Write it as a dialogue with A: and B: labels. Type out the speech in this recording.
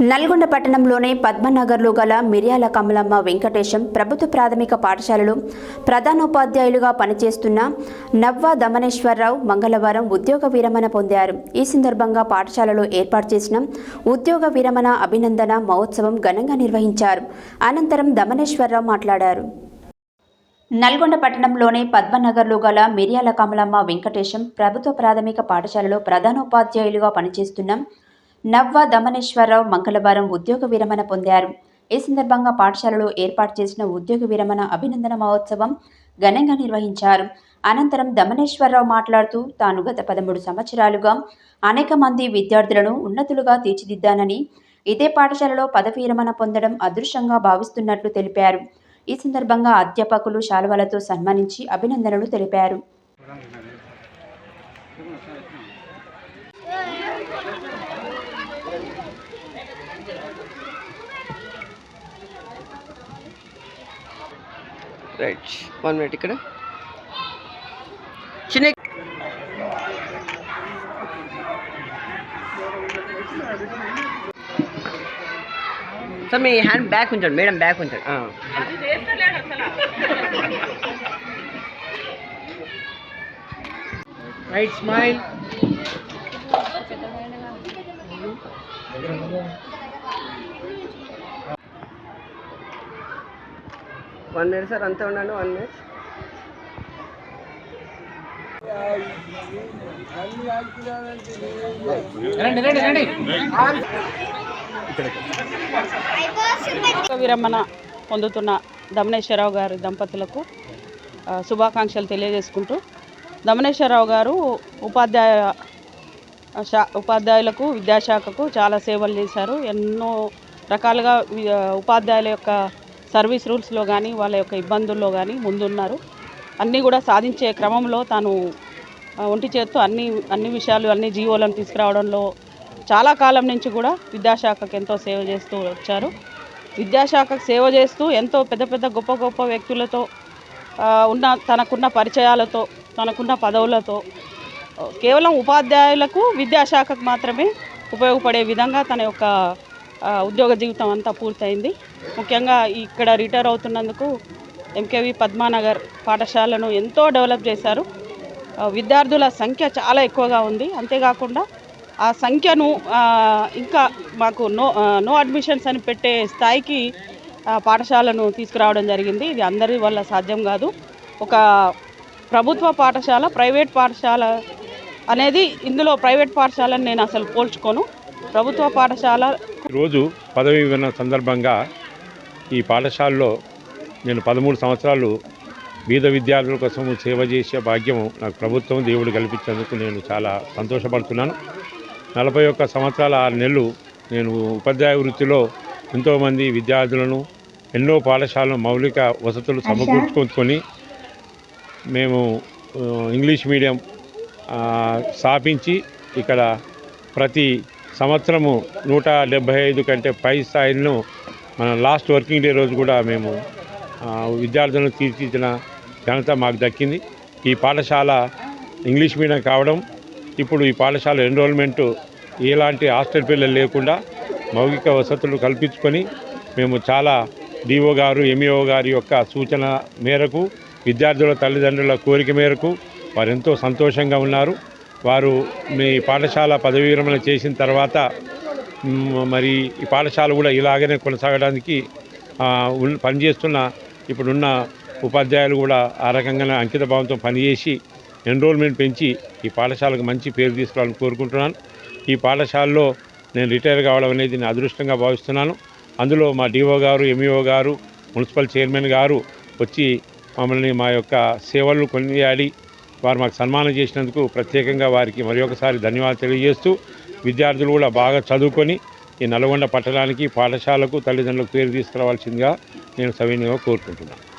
A: నల్గొండ పట్టణంలోని పద్మనగర్లో గల మిర్యాల కమలమ్మ వెంకటేశం ప్రభుత్వ ప్రాథమిక పాఠశాలలో ప్రధానోపాధ్యాయులుగా పనిచేస్తున్న నవ్వ దమనేశ్వరరావు మంగళవారం ఉద్యోగ విరమణ పొందారు. ఈ సందర్భంగా పాఠశాలలో ఏర్పాటు చేసిన ఉద్యోగ విరమణ అభినందన మహోత్సవం ఘనంగా నిర్వహించారు. అనంతరం దమనేశ్వరరావు మాట్లాడారు. నల్గొండ పట్టణంలోని పద్మనగర్లో గల మిర్యాల కమలమ్మ వెంకటేశం ప్రభుత్వ ప్రాథమిక పాఠశాలలో ప్రధానోపాధ్యాయులుగా పనిచేస్తున్న నవ్వ దమనేశ్వరరావు మంగళవారం ఉద్యోగ విరమణ పొందారు. ఈ సందర్భంగా పాఠశాలలో ఏర్పాటు చేసిన ఉద్యోగ విరమణ అభినందన మహోత్సవం ఘనంగా నిర్వహించారు. అనంతరం దమనేశ్వరరావు మాట్లాడుతూ తాను గత పదమూడు సంవత్సరాలుగా అనేక మంది విద్యార్థులను ఉన్నతులుగా తీర్చిదిద్దానని ఇదే పాఠశాలలో పదవి విరమణ పొందడం అదృష్టంగా భావిస్తున్నట్లు తెలిపారు. ఈ సందర్భంగా అధ్యాపకులు శాలువలతో సన్మానించి అభినందనలు తెలిపారు.
B: రైట్ వన్ మినిట్ ఇక్కడ. చిన్న సార్ మీ హ్యాండ్ బ్యాక్ ఉంచండి. మేడం బ్యాక్ ఉంచండి.
C: Right smile
B: one minute sir అంతే ఉండండి వన్ మినిట్
C: రండి రండి రండి.
D: ఉద్యోగ విరమణ పొందుతున్న దమనేశ్వరరావు గారి దంపతులకు శుభాకాంక్షలు తెలియజేసుకుంటూ దమనేశ్వరరావు గారు ఉపాధ్యాయ శా ఉపాధ్యాయులకు విద్యాశాఖకు చాలా సేవలు చేశారు. ఎన్నో రకాలుగా ఉపాధ్యాయుల యొక్క సర్వీస్ రూల్స్లో కానీ వాళ్ళ యొక్క ఇబ్బందుల్లో కానీ ముందున్నారు. అన్నీ కూడా సాధించే క్రమంలో తాను ఒంటి చేత్తో అన్ని అన్ని విషయాలు అన్ని జీవోలను తీసుకురావడంలో చాలా కాలం నుంచి కూడా విద్యాశాఖకు ఎంతో సేవ చేస్తూ వచ్చారు. విద్యాశాఖకు సేవ చేస్తూ ఎంతో పెద్ద పెద్ద గొప్ప గొప్ప వ్యక్తులతో ఉన్న తనకున్న పరిచయాలతో తనకున్న పదవులతో కేవలం ఉపాధ్యాయులకు విద్యాశాఖకు మాత్రమే ఉపయోగపడే విధంగా తన యొక్క ఉద్యోగ జీవితం అంతా పూర్తయింది. ముఖ్యంగా ఇక్కడ రిటైర్ అవుతున్నందుకు ఎంకేవి పద్మానగర్ పాఠశాలను ఎంతో డెవలప్ చేశారు. విద్యార్థుల సంఖ్య చాలా ఎక్కువగా ఉంది. అంతేకాకుండా ఆ సంఖ్యను ఇంకా మాకు నో నో అడ్మిషన్స్ అని పెట్టే స్థాయికి పాఠశాలను తీసుకురావడం జరిగింది. ఇది అందరి వల్ల సాధ్యం కాదు. ఒక ప్రభుత్వ పాఠశాల ప్రైవేట్ పాఠశాల అనేది ఇందులో ప్రైవేట్ పాఠశాలను నేను అసలు పోల్చుకోను. ప్రభుత్వ పాఠశాల
E: రోజు పదవి విన్న సందర్భంగా ఈ పాఠశాలలో నేను పదమూడు సంవత్సరాలు బీద విద్యార్థుల కోసం సేవ చేసే భాగ్యం నాకు ప్రభుత్వం దేవుడు కల్పించేందుకు నేను చాలా సంతోషపడుతున్నాను. నలభై ఒక్క సంవత్సరాల ఆరు నెలలు నేను ఉపాధ్యాయ వృత్తిలో ఎంతోమంది విద్యార్థులను ఎన్నో పాఠశాలను మౌలిక వసతులు సమకూర్చుకొని మేము ఇంగ్లీష్ మీడియం స్థాపించి ఇక్కడ ప్రతి సంవత్సరము నూట డెబ్భై ఐదు కంటే పై స్థాయిలను మన లాస్ట్ వర్కింగ్ డే రోజు కూడా మేము విద్యార్థులను తీర్చిదిద్దిన ఘనత మాకు దక్కింది. ఈ పాఠశాల ఇంగ్లీష్ మీడియం కావడం ఇప్పుడు ఈ పాఠశాల ఎన్రోల్మెంట్ ఎలాంటి హాస్టల్ పిల్లలు లేకుండా మౌలిక వసతులు కల్పించుకొని మేము చాలా డిఓ గారు ఎంఈఓ గారి యొక్క సూచన మేరకు విద్యార్థుల తల్లిదండ్రుల కోరిక మేరకు వారు ఎంతో సంతోషంగా ఉన్నారు. వారు మీ పాఠశాల పదవీ విరమణ చేసిన తర్వాత మరి ఈ పాఠశాల కూడా ఇలాగనే కొనసాగడానికి పనిచేస్తున్న ఇప్పుడున్న ఉపాధ్యాయులు కూడా ఆ రకంగానే అంకిత భావంతో పనిచేసి ఎన్రోల్మెంట్ పెంచి ఈ పాఠశాలకు మంచి పేరు తీసుకురావాలని కోరుకుంటున్నాను. ఈ పాఠశాలలో నేను రిటైర్ కావడం అనేది నేను అదృష్టంగా భావిస్తున్నాను. అందులో మా డిఓ గారు ఎంఈఓ గారు మున్సిపల్ చైర్మన్ గారు వచ్చి మమ్మల్ని మా యొక్క సేవలు కొనియాడి వారు మాకు సన్మానం చేసినందుకు ప్రత్యేకంగా వారికి మరి ఒకసారి ధన్యవాదాలు తెలియజేస్తూ విద్యార్థులు కూడా బాగా చదువుకొని ఈ నల్గొండ పట్టణానికి పాఠశాలకు తల్లిదండ్రులకు పేరు తీసుకురావాల్సిందిగా నేను సవినయంగా కోరుకుంటున్నాను.